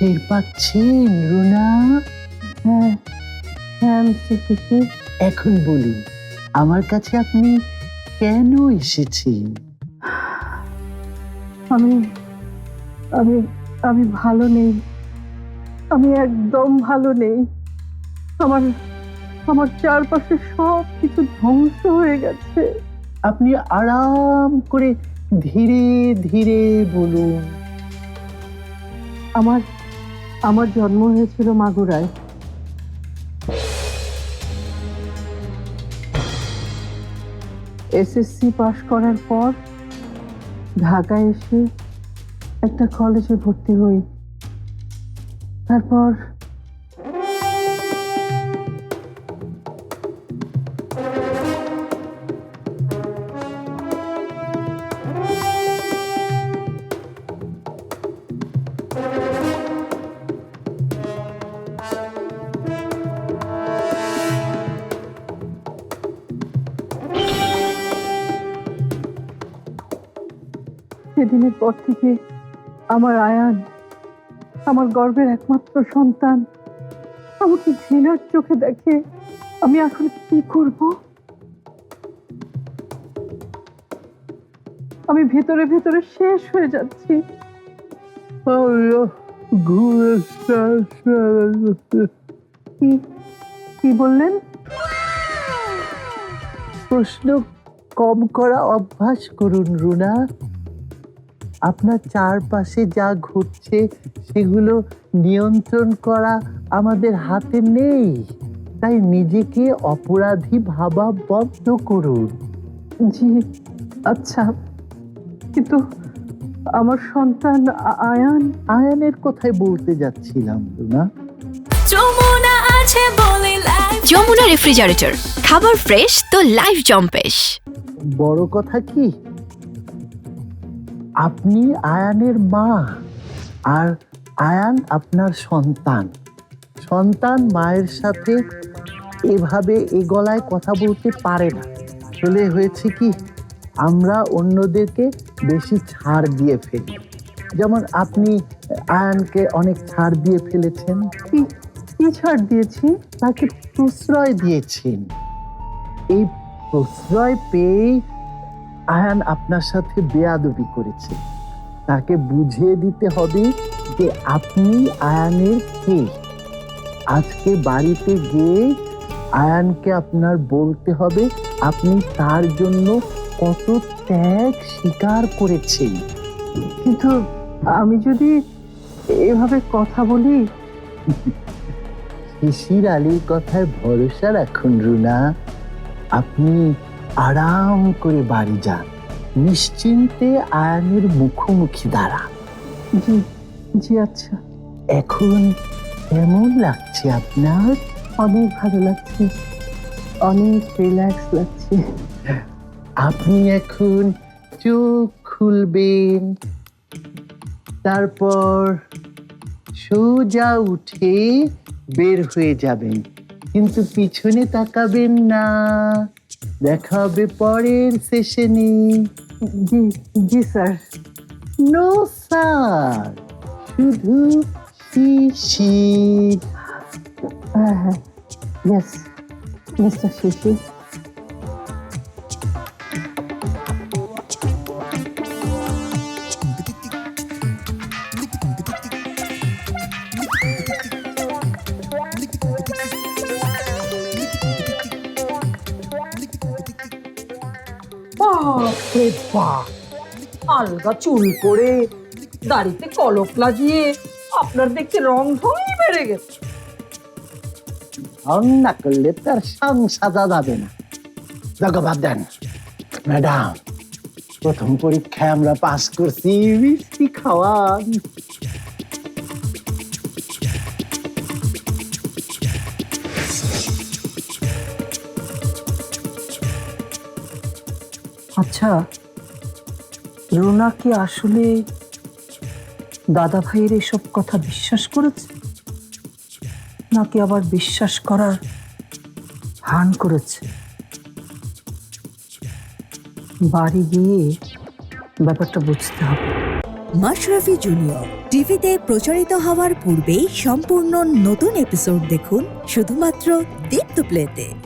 টের পাচ্ছেন রুনা? হ্যাঁ হ্যাঁ এখন বলুন আমার কাছে আপনি কেন এসেছেন? আমি আমি আমি ভালো নেই। আমি একদম ভালো নেই। আমার আমার চারপাশে সব কিছু ধ্বংস হয়ে গেছে। আপনি আরাম করে ধীরে ধীরে বলুন। আমার আমার জন্ম হয়েছিল মাগুরায়। এসএসসি পাশ করার পর ঢাকায় এসে একটা কলেজে ভর্তি হই। তারপর সেদিনের পর থেকে আমার আয়ান আমার গর্বের একমাত্র সন্তান। আমাকে ঘৃণার চোখে দেখে আমি এখন কি করব? আমি ভেতরে ভেতরে শেষ হয়ে যাচ্ছি। কি? কি বললেন? প্রশ্ন কম করা অভ্যাস করুন রুনা। আপনার চারপাশে যা ঘটছে সেগুলো নিয়ন্ত্রণ করা আমাদের হাতে নেই। তাই নিজেকে অপরাধী ভাবা বন্ধ করুন। জি আচ্ছা। কিন্তু আমার সন্তান আয়ান? আয়ানের কথাই বলতে যাচ্ছিলাম না যমুনা আছে বলে যমুনা রেফ্রিজারেটর খাবার ফ্রেশ তো লাইফ জম্পেশ। বড় কথা কি? আপনি আয়ানের মা আর আয়ান আপনার সন্তান। সন্তান মায়ের সাথে এভাবে এ গলায় কথা বলতে পারে না। আসলে হয়েছে কি, আমরা অন্যদেরকে বেশি ছাড় দিয়ে ফেলি। যেমন আপনি আয়ানকে অনেক ছাড় দিয়ে ফেলেছেন। কি কি ছাড় দিয়েছি? তাকে প্রশ্রয় দিয়েছেন। এই প্রশ্রয় পেয়েই আয়ান আপনার সাথে বেয়াদবি করেছে। তাকে বুঝিয়ে দিতে হবে যে আপনি আয়ানের কে। আজকে বাড়িতে গিয়ে আয়ানকে আপনার বলতে হবে, আপনি তার জন্য কত ত্যাগ স্বীকার করেছেন। কিন্তু আমি যদি এভাবে কথা বলি, শিশির আলীর কথায় ভরসা রাখুন রুনা। আপনি আরাম করে বাড়ি যান। নিশ্চিন্তে আয়ানের মুখোমুখি দাঁড়া জি জি আচ্ছা। এখন কেমন লাগছে আপনার? অনেক ভালো লাগছে। অনেক রিল্যাক্স লাগছে। আপনি এখন চোখ খুলবেন। তারপর সোজা উঠে বের হয়ে যাবেন। কিন্তু পিছনে তাকাবেন না। দেখা হবে পরের সেশনে জি স্যার। No sir. শুধু শিশি ইয়েস মিস্টার শিশির। বাপরে বাপ। আলগা চুল করে দাড়িতে কলপ লাগিয়ে আপনার দেখতে রং ঢঙই বেড়ে গেছে। রং না করলে তার সং সাজা যাবে না। জগবাদ দেন, ম্যাডাম, প্রথম পরীক্ষায় আমরা পাস করছি, মিষ্টি খাওয়ান। আচ্ছা রুনা কি আসলে দাদা ভাইয়ের এসব কথা বিশ্বাস করেছে? নাকি আবার বিশ্বাস করার ভান করেছে? বাড়ি গিয়ে ব্যাপারটা বুঝতে হবে। মাশরাফি জুনিয়র, টিভিতে প্রচারিত হওয়ার পূর্বেই সম্পূর্ণ নতুন এপিসোড দেখুন শুধুমাত্র দীপ্ত প্লেতে।